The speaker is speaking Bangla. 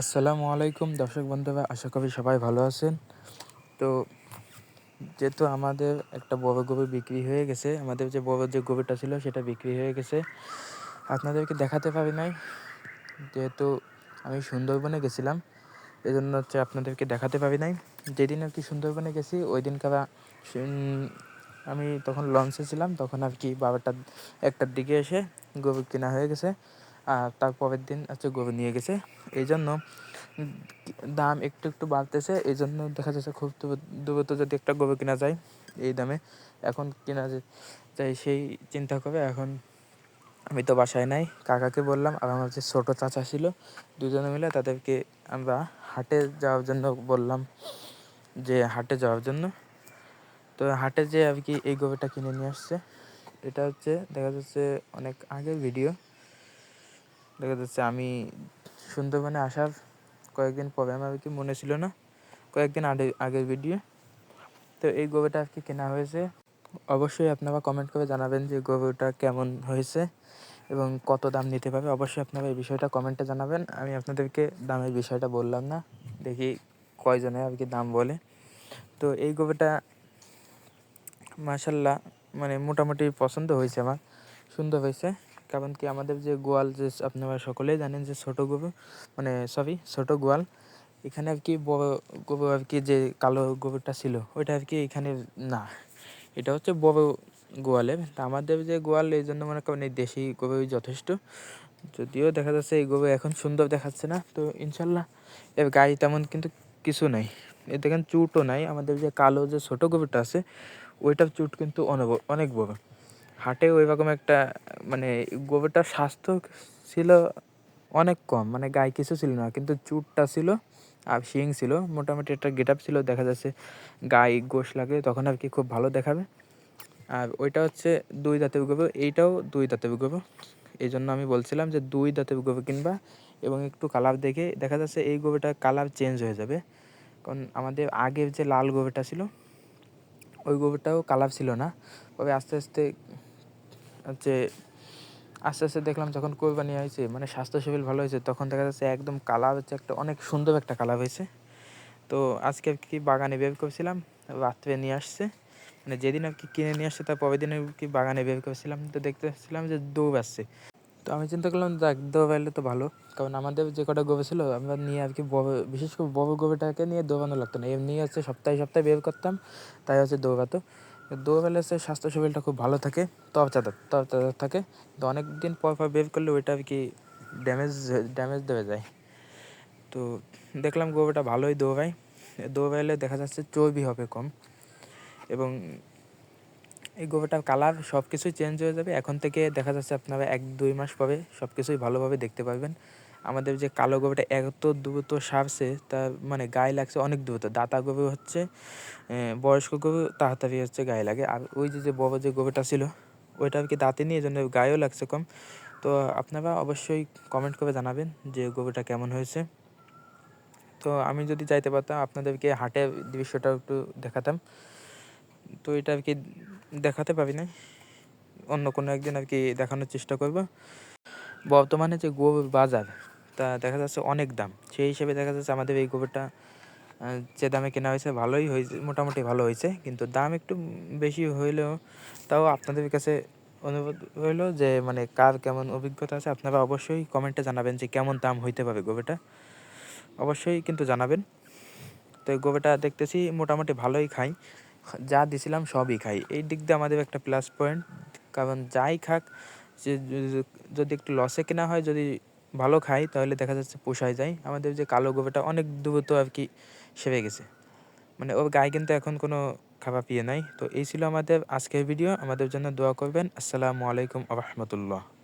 আসসালামু আলাইকুম, দর্শক বন্ধুরা, আশা করি সবাই ভালো আছেন। তো যেহেতু আমাদের একটা বড় গরু বিক্রি হয়ে গেছে, আমাদের যে বড় যে গরুটা ছিল সেটা বিক্রি হয়ে গেছে। আপনাদেরকে দেখাতে পারি নাই, যেহেতু আমি সুন্দরবনে গেছিলাম এই জন্য হচ্ছে আপনাদেরকে দেখাতে পারি নাই। যেদিন আর কি সুন্দরবনে গেছি, ওই দিন কারা আমি তখন লঞ্চে ছিলাম, তখন আর কি বারোটা একটার দিকে এসে গরু কেনা হয়ে গেছে। আর তার পরের দিন হচ্ছে গরু নিয়ে গেছে। এই জন্য দাম একটু একটু বাড়তেছে। এই জন্য দেখা যাচ্ছে খুব দ্রুত যদি একটা গরু কেনা যায় এই দামে। এখন কেনা যায় সেই চিন্তা করে এখন আমি তো বাসায় নাই। কাকাকে বললাম আর আমার যে ছোটো চাচা ছিল, দুজনে মিলে তাদেরকে আমরা হাটে যাওয়ার জন্য বললাম যে হাটে যাওয়ার জন্য। তো হাটে যে আর কি এই গরুটা কিনে নিয়ে আসছে। এটা হচ্ছে দেখা যাচ্ছে অনেক আগের ভিডিও দেখা যাচ্ছে আমি সুন্দরবনে আসার কয়েকদিন পরে, আমার কি মনে ছিল না, কয়েকদিন আগে, আগের ভিডিও তো এই গরুটা আর কি কেনা হয়েছে। অবশ্যই আপনারা কমেন্ট করে জানাবেন যে গরুটা কেমন হয়েছে এবং কত দাম নিতে পারবে। অবশ্যই আপনারা এই বিষয়টা কমেন্টে জানাবেন। আমি আপনাদেরকে দামের বিষয়টা বললাম না, দেখি কয়জনে আর কি দাম বলে। তো এই গরুটা মাসাল্লাহ মানে মোটামুটি পছন্দ হয়েছে আমার, সুন্দর হয়েছে। কারণ কি আমাদের যে গোয়াল যে আপনারা সকলেই জানেন যে ছোটো গরু মানে সরি, ছোটো গোয়াল, এখানে আর কি বড় গরু আর কি যে কালো গরুটা ছিল, ওইটা আর কি এখানে না। এটা হচ্ছে বড় গোয়ালের তা আমাদের যে গোয়াল, এই জন্য মনে করেন এই দেশি গরুই যথেষ্ট। যদিও দেখা যাচ্ছে এই গরু এখন সুন্দর দেখাচ্ছে না, তো ইনশাল্লাহ এর গায়ে তেমন কিন্তু কিছু নাই। এ দেখেন চুটও নাই, আমাদের যে কালো যে ছোটো গরুটা আছে, ওইটার চুট কিন্তু অনেক অনেক বড়। হাটে ওই রকম একটা মানে গোবরটার স্বাস্থ্য ছিল অনেক কম মানে গায়ে কিছু ছিল না, কিন্তু চুটটা ছিল আর শিং ছিল, মোটামুটি একটা গেট আপ ছিল, দেখা যাচ্ছে গায়ে গোশ লাগে, তখন আর কি খুব ভালো দেখাবে। আর ওইটা হচ্ছে দুই দাঁতের গোবর, এইটাও দুই দাঁতের গোবর। এই জন্য আমি বলছিলাম যে দুই দাঁতের গোবর কিনবা এবং একটু কালার দেখে, দেখা যাচ্ছে এই গোবরটার কালার চেঞ্জ হয়ে যাবে। কারণ আমাদের আগের যে লাল গোবরটা ছিল, ওই গোবরটাও কালার ছিল না। তবে আস্তে আস্তে হচ্ছে আস্তে আস্তে দেখলাম যখন কোরবানি হয়েছে মানে স্বাস্থ্য শরীর ভালো হয়েছে, তখন দেখা যাচ্ছে একদম কালার হচ্ছে একটা, অনেক সুন্দর একটা কালার হয়েছে। তো আজকে আর কি বাগানে বের করেছিলাম, রাত্রে নিয়ে আসছে। মানে যেদিন আর কি কিনে নিয়ে আসছে, তার পরের দিন আর কি বাগানে বের করেছিলাম। তো দেখতে পাচ্ছিলাম যে দৌড় আসছে। তো আমি চিন্তা করলাম দেখ দৌড়াইলে তো ভালো। কারণ আমাদের যে কটা গোবে ছিল, আমরা নিয়ে আর কি বড় বিশেষ করে বড় গোবেটাকে নিয়ে দৌড়ানো লাগতো না। এমনি হচ্ছে সপ্তাহে সপ্তাহে বের করতাম, তাই হচ্ছে দৌড়াতো। দৌড়ালে হচ্ছে স্বাস্থ্য শরীরটা খুব ভালো থাকে তরচাদা তরচাদা থাকে। তো অনেক দিন পর পর বের করলে ওইটা আর কি ড্যামেজ ড্যামেজ দেওয়া যায়। তো দেখলাম গোবরটা ভালোই দৌড়ায়। দৌড়াইলে দেখা যাচ্ছে চর্বি হবে কম। এবং এই গোবরটার কালার সব কিছুই চেঞ্জ হয়ে যাবে। এখন থেকে দেখা যাচ্ছে আপনারা এক দুই মাস পরে সব কিছুই ভালোভাবে দেখতে পারবেন। আমাদের যে কালো গোবরটা এত দ্রুত সারছে, তার মানে গায়ে লাগছে অনেক দ্রুত। দাতা গোবর হচ্ছে বয়স্ক গরু, তাড়াতাড়ি হচ্ছে গায়ে লাগে। আর ওই যে যে বড় যে গোবরটা ছিল, ওইটা আর কি দাঁতে নিয়ে জন্য গায়েও লাগছে কম। তো আপনারা অবশ্যই কমেন্ট করে জানাবেন যে গোবরটা কেমন হয়েছে। তো আমি যদি যাইতে পারতাম, আপনাদেরকে হাটে দৃশ্যটা একটু দেখাতাম। তো এটা আর কি দেখাতে পারি না অন্য কোনো একদিন আর কি দেখানোর চেষ্টা করব। বর্তমানে যে গোবর বাজার তা দেখা যাচ্ছে অনেক দাম। সেই হিসেবে দেখা যাচ্ছে আমাদের এই গোবরটা যে দামে কেনা হয়েছে ভালোই হয়েছে, মোটামুটি ভালো হয়েছে। কিন্তু দাম একটু বেশি হইলেও তাও আপনাদের কাছে অনুরোধ হইল যে মানে কার কেমন অভিজ্ঞতা আছে আপনারা অবশ্যই কমেন্টে জানাবেন যে কেমন দাম হইতে পারে গোবেটা অবশ্যই কিন্তু জানাবেন। তো এই গোবেটা দেখতেছি মোটামুটি ভালোই খাই। যা দিছিলাম সবই খাই। এই দিক দিয়ে আমাদের একটা প্লাস পয়েন্ট কারণ যাই খাক যদি একটু লসে কেনা হয়, যদি ভালো খাই, তাহলে দেখা যাচ্ছে পোষায় যায়। আমাদের যে কালো গোবেটা অনেক দ্রুত আর কি সেরে গেছে। মানে ওর গায়ে কিন্তু এখন কোনো খাবার পিয়ে নাই। তো এই ছিল আমাদের আজকের ভিডিও আমাদের জন্য দোয়া করবেন। আসসালামু আলাইকুম রহমতুল্লাহ।